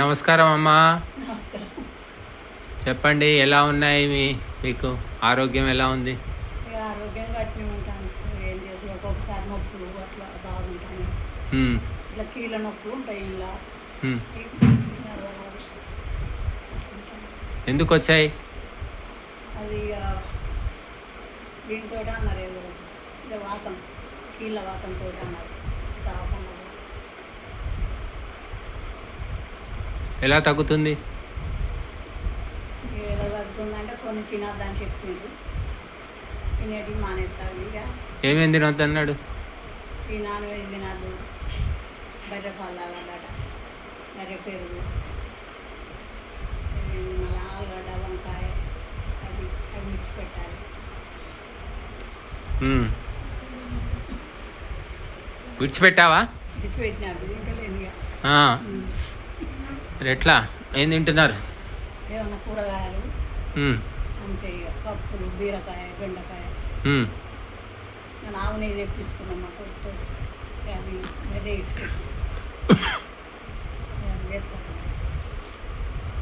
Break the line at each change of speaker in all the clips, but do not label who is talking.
నమస్కారం అమ్మా. చెప్పండి ఎలా ఉన్నాయి మీ మీకు ఆరోగ్యం ఎలా ఉంది?
ఆరోగ్యంగా ఉంటాను. ఏం చేసి ఒక్కొక్కసారి నొప్పులు అట్లా బాగుంటాయి.
ఉమ్,
ఇట్లా కీళ్ళ నొప్పులు ఉంటాయి ఇలా.
ఎందుకు వచ్చాయి?
అది దీంతో అన్నారు ఏదో వాతం కీళ్ళ వాతంతో అన్నారు.
ఎలా తగ్గుతుంది?
ఎలా తగ్గుతుందంటే కొన్ని తినద్దని చెప్పిండ్రు తినేటివి మానేస్తారు ఇక.
ఏమేం తినొద్దు అన్నాడు
ఈ నాన్ వెజ్ తినద్దు. బర్రె పాలు తాగాలట బర్రె పెరుగు మళ్ళీ ఆలుగడ్డ వంకాయ అవి అవి మిక్స్ పెట్టాలి.
విడిచిపెట్టావా?
మిక్స్ పెట్టిన అవి తింటలేను ఇక.
ఆ, మరి ఎట్లా? ఏం తింటున్నారు?
ఏమన్నా కూరగాయలు అంతే పప్పులు బీరకాయ బెండకాయ. ఆవు నెయ్యి తెప్పించుకున్నాం మా కొడుతో అవి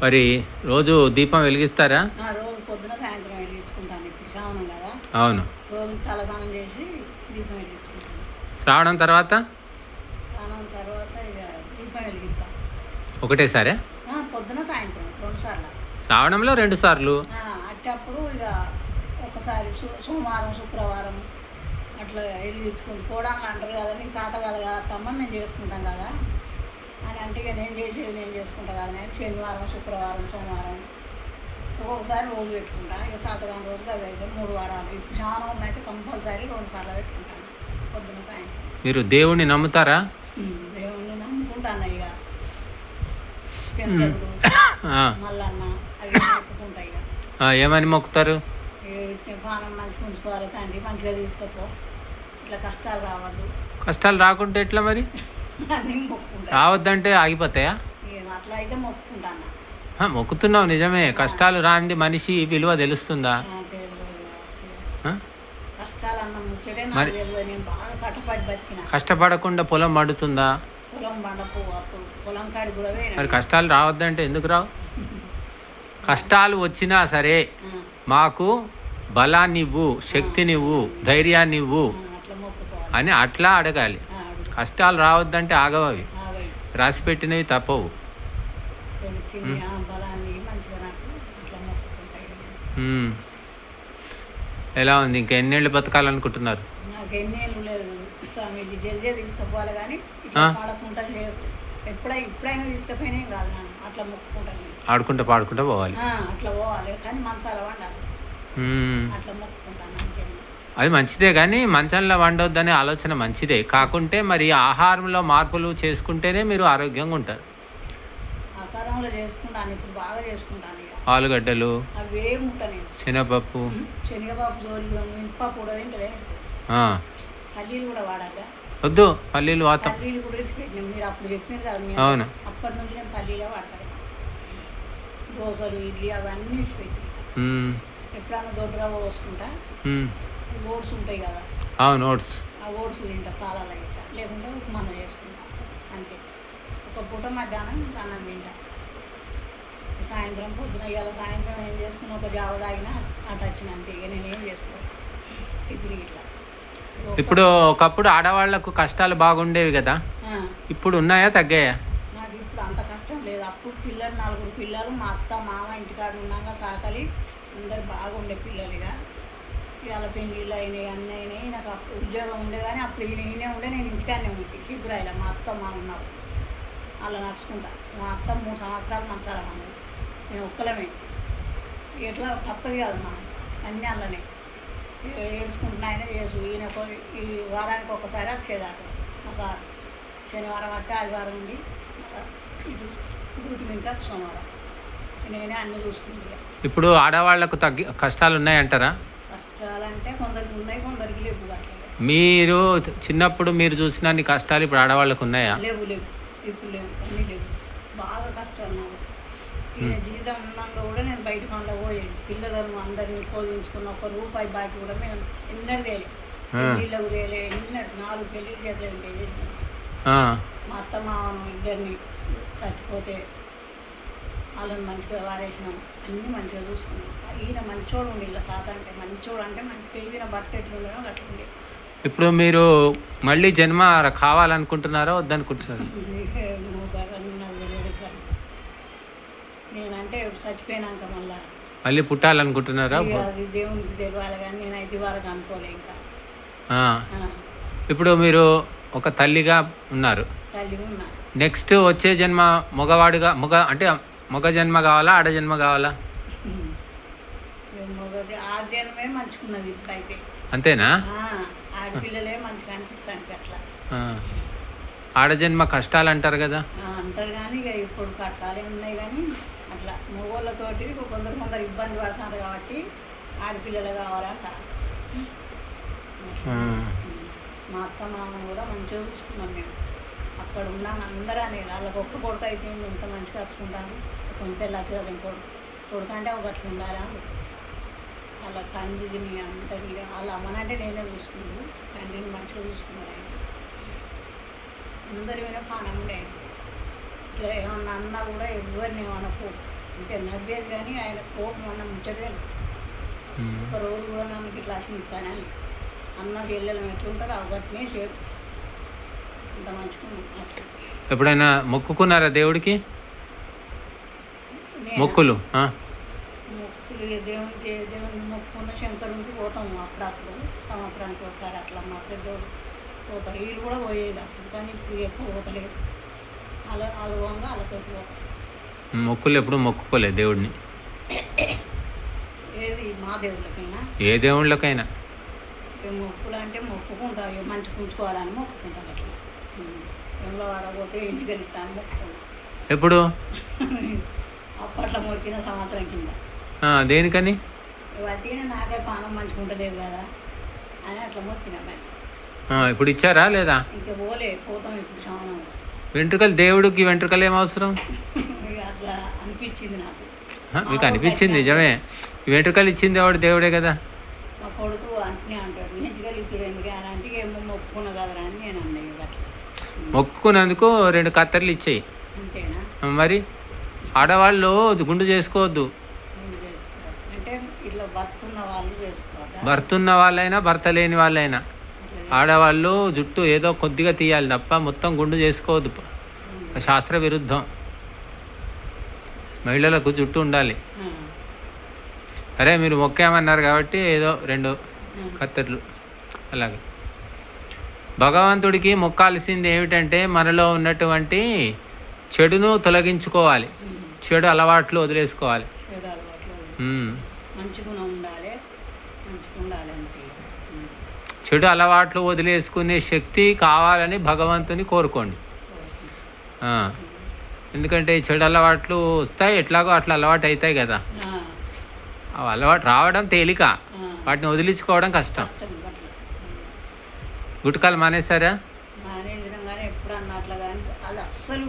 మరి. రోజు దీపం వెలిగిస్తారా?
రోజు పొద్దున సాయంత్రం వెలిగించుకుంటాను ఇప్పుడు శ్రావణం కదా.
అవును.
రోజు తలదానం చేసి దీపం వెలిగించుకుంటాను.
శ్రావణం తర్వాత
స్నానం తర్వాత ఇక దీపం వెలిగిస్తాం
ఒకటేసారే?
పొద్దున సాయంత్రం రెండు సార్లు.
శ్రావణంలో రెండు సార్లు?
అట్టప్పుడు ఇక ఒకసారి సోమవారం శుక్రవారం అట్లా వెలిగించుకుంటూ కోడాలు అంటారు కదా నీకు శాత కదా కదా తమ్మ మేము చేసుకుంటాం కదా అని అంటే ఇక నేను చేసేది నేను చేసుకుంటా కదా నేను శనివారం శుక్రవారం సోమవారం ఒక్కొక్కసారి రోజు పెట్టుకుంటా. ఇక శాతగాని రోజుగా అయితే మూడు వారాలు. ఇప్పుడు చాలా అయితే కంపల్సరీ రెండు సార్లు పెట్టుకుంటాను పొద్దున సాయంత్రం.
మీరు దేవుణ్ణి నమ్ముతారా?
దేవుణ్ణి నమ్ముకుంటాను ఇక. తీసుకపో. ఇట్లా కష్టాలు
రాకుంటే ఎట్లా మరి? రావద్దంటే ఆగిపోతాయా? మొక్కుతున్నావు నిజమే. కష్టాలు రాంది మనిషి విలువ తెలుస్తుందా? కష్టపడకుండా పొలం మడుతుందా
పొలం పండపు అప్పుడు పొలం కాడి కూడా
మరి కష్టాలు రావద్దంటే ఎందుకు రావు? కష్టాలు వచ్చినా సరే మాకు బలాన్ని ఇవ్వు శక్తినివ్వు ధైర్యాన్ని ఇవ్వు
ఆ, అట్లా మొక్కుకోవాలి.
అని అట్లా అడగాలి. కష్టాలు రావద్దంటే ఆగవవి. రాసి పెట్టినవి తప్పవు. ఎలా ఉంది? ఇంకా ఎన్నేళ్ళు బతకాలనుకుంటున్నారు?
స్వామీజీ జల్దీ తీసుకుపోవాలి కానీ ఇట్లా? పాడకుండా ఎప్పుడై ఇప్పుడైనా తీసుకుపోయినా కాదు నన్ను. అట్లా మొక్కుకుంటాను.
ఆడుకుంటూ పాడుకుంటూ పోవాలి.
అట్లా పోవాలి. కానీ మంచాల వండాలి. అట్లా మొక్కుకుంటాను
అది మంచిదే కానీ మంచంలో వండొద్దనే ఆలోచన మంచిదే. కాకుంటే మరి ఆహారంలో మార్పులు చేసుకుంటేనే మీరు ఆరోగ్యంగా ఉంటారు.
ఆకారంలో చేసుకుంటాను. ఇప్పుడు బాగా చేసుకుంటాను ఇక.
ఆలుగడ్డలు శనగపప్పు.
శనగబాబు జోలి మినపప్పు కూడా తింటలేను ఇప్పుడు.
ఆ.
పల్లీలు కూడా వాడాక
వద్దు పల్లీలు వాతం.
పల్లీలు కూడా విడిచిపెట్టినాం మీరు అప్పుడు చెప్పారు కదా
అవును.
అప్పటి నుంచి నేను పల్లీలే వాడతాను. దోశలు ఇడ్లీ అవన్నీ. ఎప్పుడన్నా దొడ్డుగా పోసుకుంటా. ఓట్స్ ఉంటాయి కదా.
అవును ఓట్స్.
ఆ ఓట్స్ తింటా పాలలో గిట్ట లేకుంటే చేసుకుంటా. అంతే. ఒక పూట మధ్యాహ్నం అన్నం తింటా. సాయంత్రం పొద్దున ఇవాళ సాయంత్రం ఏం చేసుకుని ఒక జావ తాగినా అటు వచ్చిన అంతే. ఇక నేను ఏం చేసుకో ఇప్పుడు ఇట్లా.
ఇప్పుడు ఒకప్పుడు ఆడవాళ్ళకు కష్టాలు బాగుండేవి కదా? ఇప్పుడు ఉన్నాయా తగ్గాయా?
నాకు ఇప్పుడు అంత కష్టం లేదు. అప్పుడు పిల్లలు నలుగురు పిల్లలు మా అత్త మామ ఇంటికాడ ఉన్నాక సాకలి. అందరు బాగుండే పిల్లలుగా ఇవాళ పెళ్ళిళ్ళు అయినాయి అన్నీ అయినాయి. నాకు అప్పుడు ఉద్యోగం ఉండే కానీ అప్పుడు ఈయన ఈయనే ఉండే. నేను ఇంటికాడనే ఉంటే చిగురాయిల మా అత్త మా ఉన్నప్పుడు అలా నడుచుకుంటా. మా అత్త మూడు సంవత్సరాలు మంచాల ఉన్నది మేము ఒక్కలమే. ఎట్లా తప్పదు కాదు మనం. అన్నీ అల్లనే. ఏడ్చుకుంటున్నా ఆయన చేసు ఈయన ఈ వారానికి ఒకసారి వచ్చేదాట మా సార్. శనివారం అంటే ఆదివారం ఉండి డ్యూటీ ఇంకా సోమవారం. నేనే అన్నీ చూసుకుంటా.
ఇప్పుడు ఆడవాళ్ళకు తగ్గి కష్టాలు ఉన్నాయంటారా
కష్టాలంటే కొందరికి ఉన్నాయి కొందరికి లేవు అట్లా
మీరు చిన్నప్పుడు మీరు చూసిన అన్ని కష్టాలు ఇప్పుడు ఆడవాళ్ళకు ఉన్నాయా?
లేవు లేవు. ఇప్పుడు లేవు అన్నీ లేవు. బాగా కష్టాలు నాకు. ఈయన జీతం ఉన్నాక కూడా నేను బయట పనులు పోయాను పిల్లలను అందరినీ పోషించుకున్న ఒక రూపాయి బాకీ కూడా మేము ఎన్నడూ తేలే. పెళ్ళిళ్ళకు తేలే ఎన్నడు నాలుగు పెళ్ళిళ్ళు చేతులు ఉంటే చేసిన. మా అత్త మామను ఇద్దరిని చచ్చిపోతే వాళ్ళని మంచిగా వారేసినాం. అన్నీ మంచిగా చూసుకున్నాం. ఈయన మంచోడు ఉండే ఇలా తాత అంటే మంచోడు అంటే మంచి పెరిగిన బట్ట ఎట్లుండేనో అట్లా ఉండే.
ఇప్పుడు మీరు మళ్ళీ జన్మ కావాలనుకుంటున్నారా వద్దనుకుంటున్నారా
నువ్వు బాగా నాకు తెలియదు సార్ నేనంటే చచ్చిపోయినాక మళ్ళా.
మళ్ళీ పుట్టాలనుకుంటున్నారా?
ఇక అది దేవునికి తెలియాలి కానీ అనుకోలే ఇంకా.
ఆ.
ఆ,
ఇప్పుడు మీరు ఒక తల్లిగా ఉన్నారు.
తల్లి ఉన్నా.
నెక్స్ట్ వచ్చే జన్మ మగవాడిగా మగ అంటే మగ జన్మ కావాలా ఆడ జన్మ కావాలా?
మొగది ఆడదేనమే మంచుకున్నది ఇప్పుడైతే.
అంతేనా?
ఆ, ఆడపిల్లలే మంచిగా అనిపిస్తానికి అట్లా.
ఆ. ఆడ జన్మ కష్టాలు అంటారు కదా
అంటారు కానీ ఇక ఇప్పుడు కట్టాలే ఉన్నాయి కానీ అట్లా మగవాళ్ళతోటి కొందరు కొందరు ఇబ్బంది పడుతున్నారు కాబట్టి ఆడపిల్లలు కావాలంట. మా అత్త మామ కూడా మంచిగా చూసుకున్నాం మేము. అక్కడ ఉన్నాను అందరూ అనేది వాళ్ళకి ఒక్క కొడుకు అయితే ఇంత మంచిగా కలుసుకుంటాను కొంటే కదా ఇంకోటి కొడుకు అంటే ఒక అట్లా ఉండాలా? వాళ్ళ తండ్రిని అందరిని వాళ్ళ అమ్మనంటే నేనే చూసుకున్నాను తండ్రిని మంచిగా చూసుకున్నాను. ఆయన అందరి మీద పానం ఉండే. ఆయన ఇట్లా ఏమన్నా అన్నా కూడా ఎవరిని మనకు అంటే నవ్వేది కానీ ఆయన కోపం అన్న ముచ్చటే. ఒక రోజు కూడా నన్ను ఇట్లా ఇస్తానని అన్న చెల్లెలు ఎట్లుంటారో అవగట్నే సేపు ఇంత మంచుకున్నాం
ఎప్పుడైనా మొక్కుకున్నారా దేవుడికి? మొక్కులు.
మొక్కులు ఇక దేవునికి దేవుని మొక్కున్న శంకరునికి పోతాము అప్పుడప్పుడు. సంవత్సరానికి ఒకసారి అట్లా మా పెద్దోడు పోతారు. వీళ్ళు కూడా పోయేది అప్పుడు కానీ ఇప్పుడు ఎక్కువ పోతలేదు. అలా అలవంగా వాళ్ళతో పోతారు
మొక్కులు ఎప్పుడు మొక్కుకోలేదు దేవుడిని.
ఏది? మా దేవుళ్ళకైనా?
ఏ దేవుళ్ళకైనా.
మొక్కులు అంటే మొక్కుకుంటా ఇక మంచి పుంజుకోవాలని మొక్కుకుంటాను అట్లా. ఎంలో వాడకపోతే ఇంటికి వెళ్తాను మొక్కుకుంటా
ఎప్పుడు?
అప్పట్లో మొక్కిన సంవత్సరం కింద.
దేనికని?
వాటిని నాకే పానం మంచుకుంటలేదు కదా అని అట్లా మొక్కిన మరి.
ఇప్పుడు ఇచ్చారా లేదా? వెంట్రుకలు దేవుడికి వెంట్రుకలు ఏం అవసరం? మీకు అనిపించింది నిజమే. వెంట్రుకలు ఇచ్చింది ఎవడు? దేవుడే కదా. మొక్కుకున్నందుకు రెండు కత్తెరలు ఇచ్చేయి. మరి ఆడవాళ్ళు గుండు చేసుకోవద్దు? భర్త ఉన్న వాళ్ళైనా భర్త లేని వాళ్ళైనా. ఆడవాళ్ళు జుట్టు ఏదో కొద్దిగా తీయాలి తప్ప మొత్తం గుండు చేసుకోవద్దు. శాస్త్ర విరుద్ధం. మహిళలకు జుట్టు ఉండాలి. సరే మీరు మొక్కామన్నారు కాబట్టి ఏదో రెండు కత్తెరలు. అలాగే. భగవంతుడికి మొక్కాల్సింది ఏమిటంటే మనలో ఉన్నటువంటి చెడును తొలగించుకోవాలి. చెడు అలవాట్లు వదిలేసుకోవాలి. ఉమ్.
మంచిగా ఉండాలి మంచిగా ఉండాలి అంతే ఉమ్.
చెడు అలవాట్లు వదిలేసుకునే శక్తి కావాలని భగవంతుని కోరుకోండి. ఎందుకంటే చెడు అలవాట్లు వస్తాయి ఎట్లాగో అట్లా అలవాటు అవుతాయి కదా. అలవాటు రావడం తేలిక. వాటిని వదిలించుకోవడం కష్టం. గుటకాలు మానేస్తారా
మానేసినాం కానీ ఎప్పుడు అన్నట్లు కానీ అది అస్సలు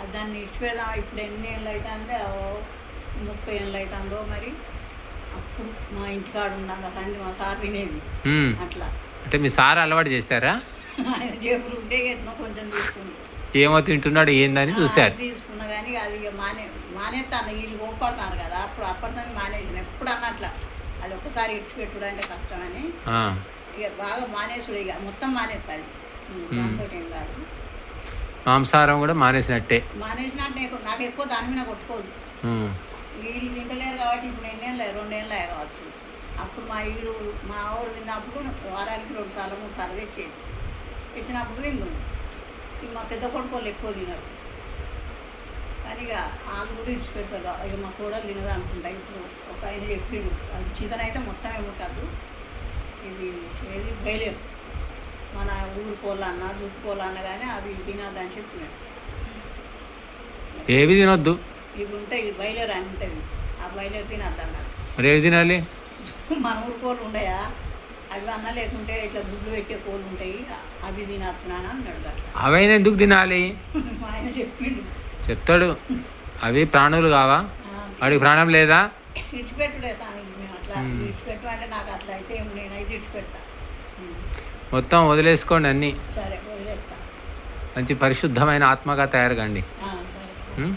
అది దాన్ని ఇడిచిపెడదాం ఇప్పుడు ఎన్ని ఏళ్ళు అయితే ముప్పై ఏళ్ళు అవుతుందో మరి అప్పుడు మా ఇంటికాడ ఉన్నాక సండి మా సార్
ఉమ్.
అట్లా.
అంటే మీ సార్ అలవాటు చేశారా?
జేబులు ఉంటే కొంచెం
ఏమో తింటున్నాడు ఏందని చూశారు.
తీసుకున్నా కానీ అది ఇక మానే మానేస్తాను వీళ్ళు కదా అప్పుడు అప్పటిదాన్ని మానేసిన. ఎప్పుడు అన్నట్లా అది ఒక్కసారి ఇడిచిపెట్టుడు అంటే కష్టమని
ఆ.
ఇక బాగా మానేసుడు ఇక. మొత్తం మానేస్తుంది దాంతో ఏం కాదు.
మాంసాహారం కూడా మానేసినట్టే.
మానేసినట్టు నాకు- నాకు ఎక్కువ దాని మీద కొట్టుకోదు.
ఉమ్.
వీళ్ళు తింటలేరు కాబట్టి ఇప్పుడు ఎన్నేళ్ళు రెండేళ్ళు కావచ్చు. అప్పుడు మా వీడు మా ఆవిడ తిన్నప్పుడు వారానికి రెండు సార్లు మూడు సార్లు తెచ్చేది. తెచ్చినప్పుడు తిందు ఇక మా పెద్ద కొడుకు వాళ్ళు ఎక్కువ తినరు. కానీ ఇక వాళ్ళు కూడా ఇచ్చి పెడతారు ఇక మా కూడా తినదు అనుకుంటా. ఇప్పుడు ఒక ఆయన చెప్పిండు అది చికెన్ అయితే మొత్తం ఏముంటుంది ఇది ఏది బయలేరు మన ఊరు కోళ్ళన్న జుట్టు కోళ్ళన్న కానీ అవి తినద్దని చెప్పినారు
ఏవి తినొద్దు?
ఇవి ఉంటాయి బయలేరు అని ఉంటుంది. ఆ బయలేరు తినద్దన్నారు
మరి ఏవి తినాలి?
మన ఊరు కోళ్ళు ఉండయా? అవి అన్న లేకుంటే ఇట్లా గుడ్లు పెట్టే కోళ్ళు ఉంటాయి. అవి తినచ్చునాను అన్నాడు అట్లా.
అవైనా ఎందుకు తినాలి?
ఆయన చెప్పిండు.
చెప్తాడు. అవి ప్రాణులు కావా?
"ఆ,
వాడికి ప్రాణం లేదా?
మేము అట్లా అంటే నాకు అట్లా అయితే ఏం నేనైతే విడిచిపెడతా. "ఉమ్,
మొత్తం వదిలేసుకోండి అన్నీ.
సరే వదిలేస్తా.
మంచి పరిశుద్ధమైన ఆత్మగా తయారు కండి.
"ఆ, సరే. సరే
ఉమ్?